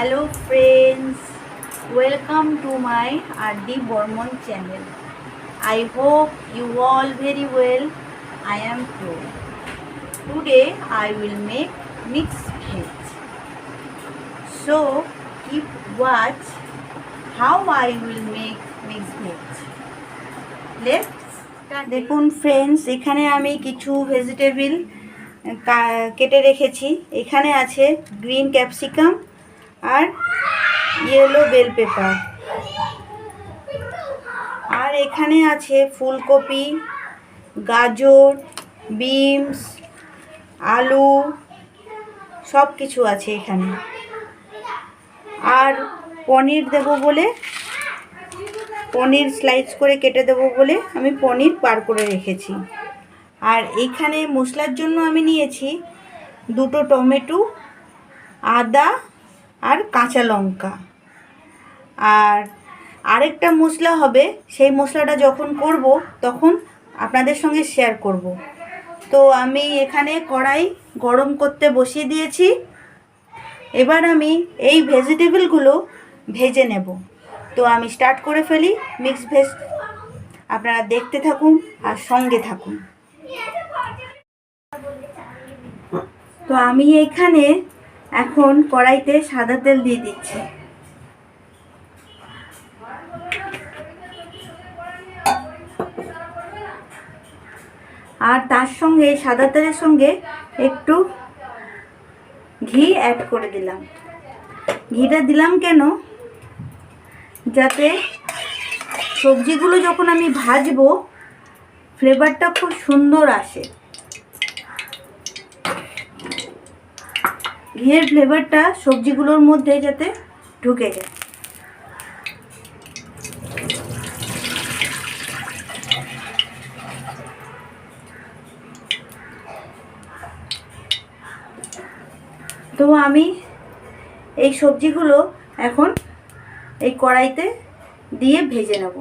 Hello friends, welcome to my RD Bormon channel. I hope you all very well. I am Pro. Today I will make mixed veg. So keep watch how I will make mixed veg. Let's start. দেখুন friends এখানে আমি কিছু vegetable কেটে রেখেছি এখানে আছে green capsicum আর yellow bell pepper আর এখানে আছে ফুলকপি, গাজর বিনস আলু সব কিছু আছে এখানে। আর পনির দেব বলে, পনির স্লাইস করে কেটে দেবো বলে আমি পনির বার করে রেখেছি। আর এইখানে মশলার জন্য আমি নিয়েছি দুটো টমেটো, আদা আর কাঁচা লঙ্কা। আর আরেকটা মশলা হবে, সেই মশলাটা যখন করব, তখন আপনাদের সঙ্গে শেয়ার করব। তো আমি এখানে কড়াই গরম করতে বসিয়ে দিয়েছি। এবার আমি এই ভেজিটেবলগুলো ভেজে নেব। তো আমি স্টার্ট করে ফেলি মিক্স ভেজ আপনারা দেখতে থাকুন আর সঙ্গে থাকুন। তো আমি এখানে এখন কড়াইতে সাদা তেল দিয়ে দিচ্ছি। আর তার সঙ্গে, সাদা তেলের সঙ্গে একটু ঘি অ্যাড করে দিলাম। ঘিটা দিলাম কেন? যাতে সবজিগুলো যখন আমি ভাজবো ফ্লেভারটা খুব সুন্দর আসে। ঘিয়ের ফ্লেভারটা সবজিগুলোর মধ্যে যাতে ঢুকে যায়। তো আমি এই সবজিগুলো এখন এই কড়াইতে দিয়ে ভেজে নেব।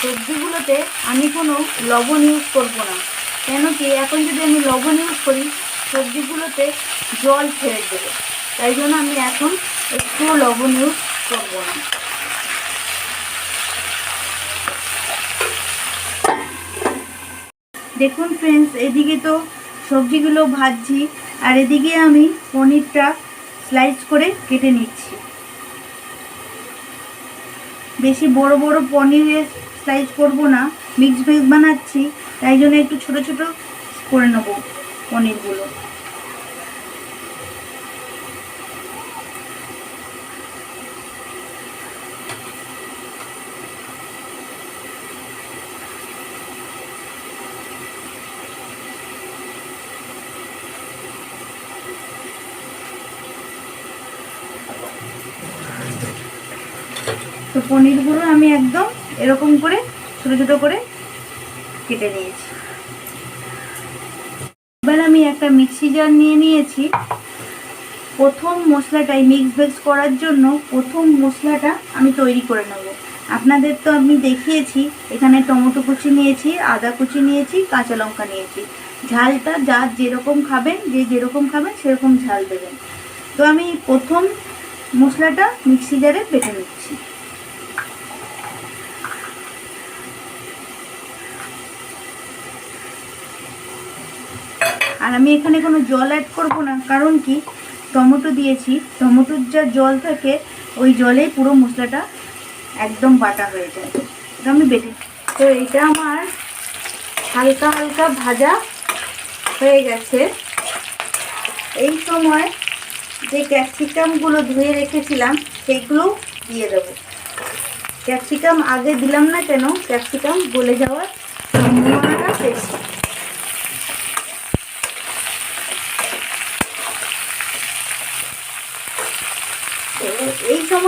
সবজিগুলোতে আমি কোনো লবণ ইউজ করব না। কেন কি এখন যদি আমি লবণ ইউজ করি, সবজিগুলোতে জল ছেড়ে দেবে। তাই জন্য আমি এখন একটু লবণ ইউজ করব না। দেখুন ফ্রেন্ডস এদিকে তো সবজিগুলো ভাজছি, আর এদিকে আমি পনিরটা স্লাইস করে কেটে নিচ্ছি। বেশি বড় বড় পনিরের স্লাইস করব না মিক্স ভেজ বানাচ্ছি, তাই জন্য একটু ছোট ছোট করে নেব পনিরগুলো। তো পনিরগুলো আমি একদম এরকম করে, ছোটো ছোটো করে কেটে নিয়েছি। এবার আমি একটা মিক্সি জার নিয়ে নিয়েছি। প্রথম মশলাটাই মিক্স ভেজ করার জন্য প্রথম মশলাটা আমি তৈরি করে নেব। আপনাদের তো আমি দেখিয়েছি, এখানে টমেটো কুচি নিয়েছি, আদা কুচি নিয়েছি, কাঁচা লঙ্কা নিয়েছি। ঝালটা যা যেরকম খাবেন, যে যেরকম খাবেন, সেরকম ঝাল দেবেন। তো আমি প্রথম মশলাটা মিক্সি জারে বেটে নিচ্ছি। আর আমি এখানে কোনো জল অ্যাড করব না। কারণ কি? টমেটো দিয়েছি। টমেটোর যা জল থাকে, ওই জলেই পুরো মশলাটা একদম বাটা হয়ে যায়। এটা আমি বেটে তো এটা আমার হালকা হালকা ভাজা হয়ে গেছে। এই সময় যে ক্যাপসিকামগুলো ধুয়ে রেখেছিলাম, সেইগুলো দিয়ে দেবো। ক্যাপসিকাম আগে দিলাম না কেন? ক্যাপসিকাম গলে যাওয়ার সম্ভাবনাটা বেশি।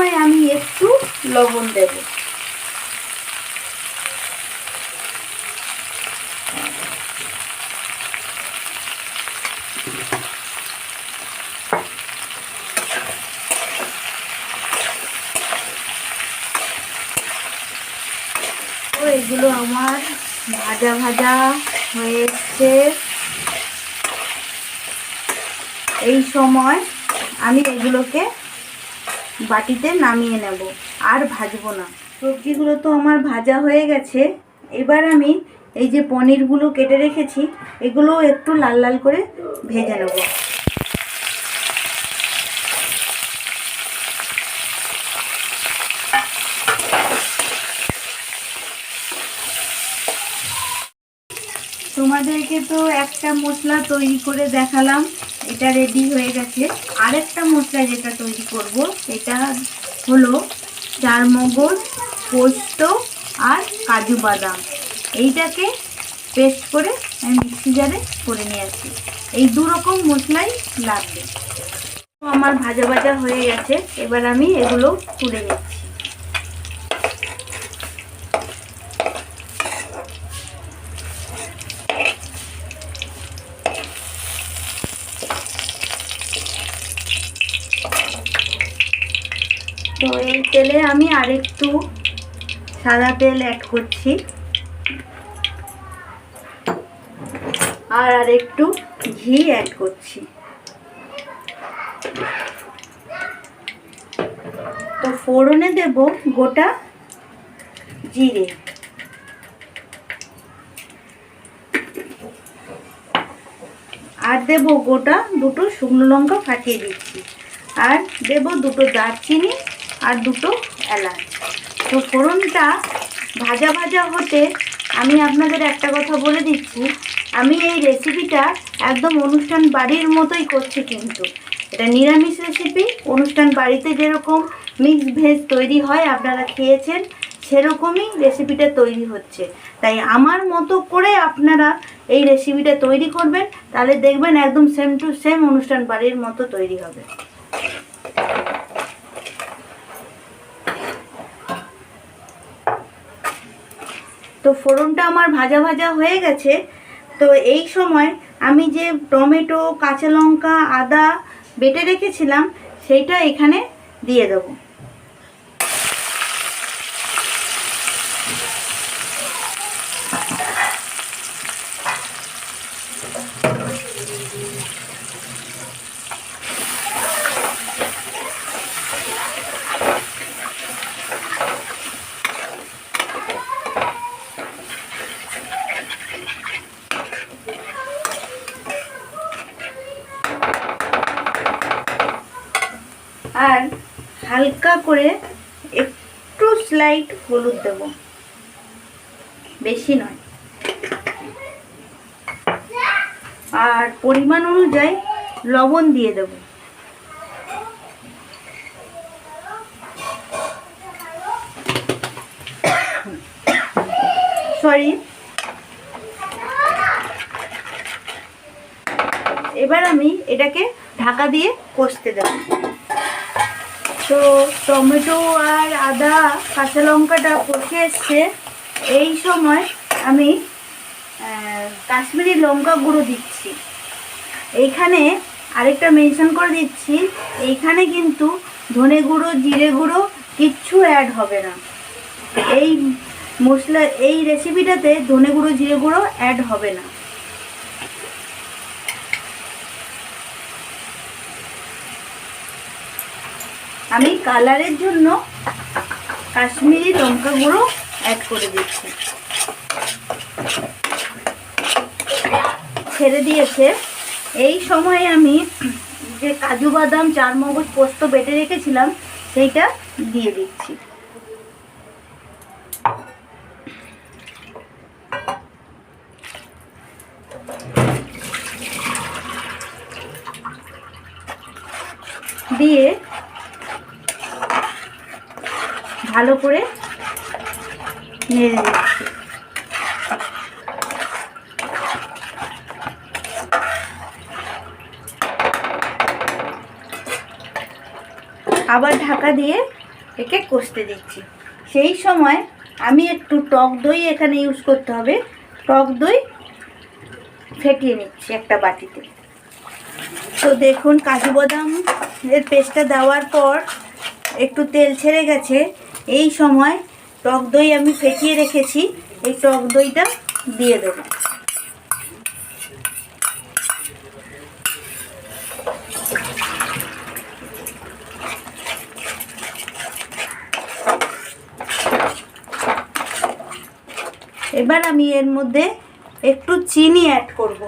সময় আমি একটু লবণ দেব। এগুলো আমার ভাজা ভাজা হয়েছে। এই সময় আমি এগুলোকে বাটিতে নামিয়ে নেব। আর ভাজবো না। সবজিগুলো তো আমার ভাজা হয়ে গেছে। এবার আমি এই যে পনিরগুলো কেটে রেখেছি এগুলো একটু লাল লাল করে ভেজে নেব। তোমাদেরকে তো একটা মশলা তৈরি করে দেখালাম। এটা রেডি হয়ে গেছে। আরেকটা মশলা যেটা তৈরি করব, এটা হলো চারমগজ পোস্ত আর কাজু বাদাম। এইটাকে পেস্ট করে আমি মিক্সি জারে করে নিয়ে আসি এই দু রকম মশলাই লাগবে। আমার ভাজা ভাজা হয়ে গেছে। এবার আমি এগুলো তুলে নিচ্ছি তো এই তেলে আমি আরেকটু সাদা তেল অ্যাড করছি। আর আরেকটু ঘি অ্যাড করছি। তো ফোড়নে দেব গোটা জিরে। আর দেব গোটা দুটো শুকনো লঙ্কা ফাটিয়ে দিচ্ছি। আর দেব দুটো দারচিনি আর দুটো এলাচ। তো ফোড়নটা ভাজা ভাজা হতে আমি আপনাদের একটা কথা বলে দিচ্ছি। আমি এই রেসিপিটা একদম অনুষ্ঠান বাড়ির মতোই করছি কিন্তু। এটা নিরামিষ রেসিপি অনুষ্ঠান বাড়িতে যেরকম মিক্স ভেজ তৈরি হয়, আপনারা খেয়েছেন, সেরকমই রেসিপিটা তৈরি হচ্ছে। তাই আমার মতো করে আপনারা এই রেসিপিটা তৈরি করবেন, তাহলে দেখবেন একদম সেম টু সেম অনুষ্ঠান বাড়ির মতো তৈরি হবে। তো ফোড়নটা আমার ভাজা ভাজা হয়ে গেছে। তো এই সময় আমি যে টমেটো, কাঁচা লঙ্কা, আদা বেটে রেখেছিলাম, সেইটা এখানে দিয়ে দেবো আর হালকা করে একটু স্লাইড হলুদ দেব। বেশি নয়। আর পরিমাণ অনুযায়ী লবণ দিয়ে দেব। সরি এবার আমি এটাকে ঢাকা দিয়ে কষতে দেবো। তো টমেটো আর আদা, কাঁচা লঙ্কাটা কষে এসছে। এই সময় আমি কাশ্মীরি লঙ্কা গুঁড়ো দিচ্ছি। এইখানে আরেকটা মেনশন করে দিচ্ছি, এইখানে কিন্তু ধনে গুঁড়ো, জিরে গুঁড়ো কিচ্ছু অ্যাড হবে না। এই মশলা, এই রেসিপিটাতে ধনে গুঁড়ো, জিরে গুঁড়ো অ্যাড হবে না। আমি কালারের জন্য কাশ্মীরি লঙ্কা গুঁড়ো অ্যাড করে দিচ্ছি। ছেড়ে দিয়েছে। এই সময় আমি যে কাজু বাদাম, চারমগজ পোস্ত বেটে রেখেছিলাম, সেইটা দিয়ে দিচ্ছি। দিয়ে ভালো করে নেড়ে দিচ্ছি। আবার ঢাকা দিয়ে একে কষতে দিচ্ছি। সেই সময় আমি একটু টক দই এখানে ইউজ করতে হবে। টক দই ফেটিয়ে নিচ্ছি একটা বাটিতে। তো দেখুন কাজু বাদাম এর পেস্টটা দেওয়ার পর একটু তেল ছেড়ে গেছে। এই সময় টক দই আমি ফেটিয়ে রেখেছি, এই টক দইটা দিয়ে দেবো। এবার আমি এর মধ্যে একটু চিনি অ্যাড করব।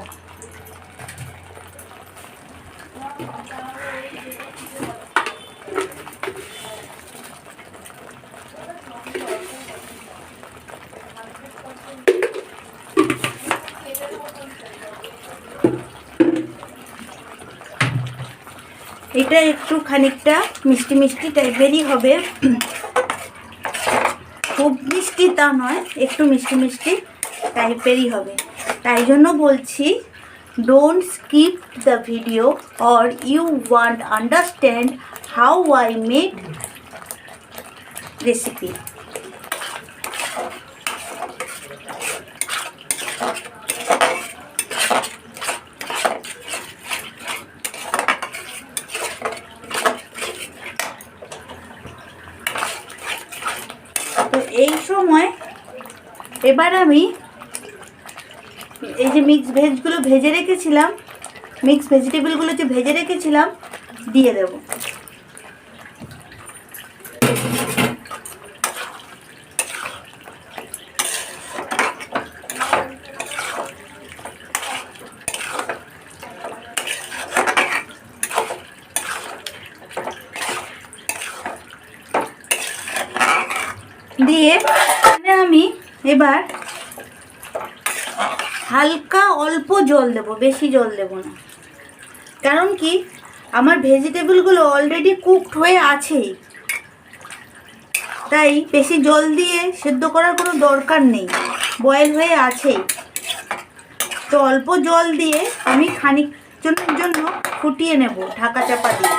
এটা একটু খানিকটা মিষ্টি মিষ্টি টাইপেরই হবে। খুব মিষ্টি তা নয়, একটু মিষ্টি মিষ্টি টাইপেরই হবে। তাই জন্য বলছি don't skip the video or you want understand how I made recipe তো এই সময় এবার আমি এই যে মিক্স ভেজগুলো ভেজে রেখেছিলাম মিক্স ভেজিটেবলগুলো যে ভেজে রেখেছিলাম, দিয়ে দেব দিয়ে এখানে আমি এবার হালকা অল্প জল দেব, বেশি জল দেব না। কারণ কি, আমার ভেজিটেবলগুলো অলরেডি কুকড হয়ে আছেই। তাই বেশি জল দিয়ে সেদ্ধ করার কোনো দরকার নেই বয়েল হয়ে আছেই। তো অল্প জল দিয়ে আমি খানিক জনের জন্য ফুটিয়ে নেব, ঢাকা চাপা দিয়ে।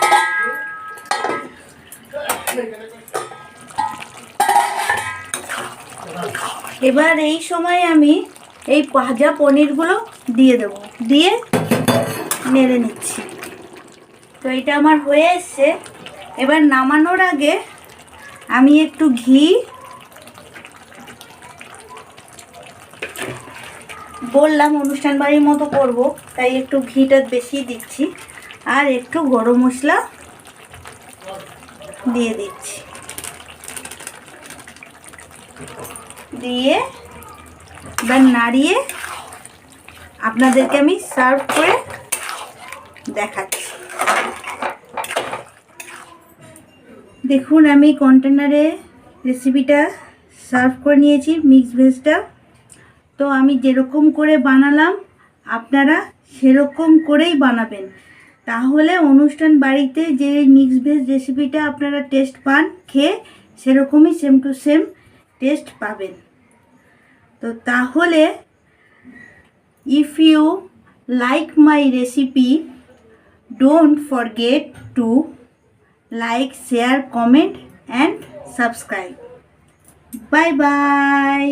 এবার এই সময় আমি এই ভাজা পনিরগুলো দিয়ে দেবো। দিয়ে নেড়ে নিচ্ছি। তো এটা আমার হয়ে এসছে। এবার নামানোর আগে আমি একটু ঘি, বললাম অনুষ্ঠান বাড়ির মতো করব, তাই একটু ঘিটা বেশি দিচ্ছি। আর একটু গরম মশলা দিয়ে দিচ্ছি। দিয়ে এবার নাড়িয়ে আপনাদেরকে আমি সার্ভ করে দেখাচ্ছি। দেখুন, আমি কন্টেনারে রেসিপিটা সার্ভ করে নিয়েছি, মিক্স ভেজটা। তো আমি যেরকম করে বানালাম, আপনারা সেরকম করেই বানাবেন। তাহলে অনুষ্ঠান বাড়িতে যে মিক্স ভেজ রেসিপিটা আপনারা টেস্ট পান, খেয়ে সেরকমই সেম টু সেম টেস্ট পাবেন। তো তাহলে if you like my recipe don't forget to like share comment and subscribe bye bye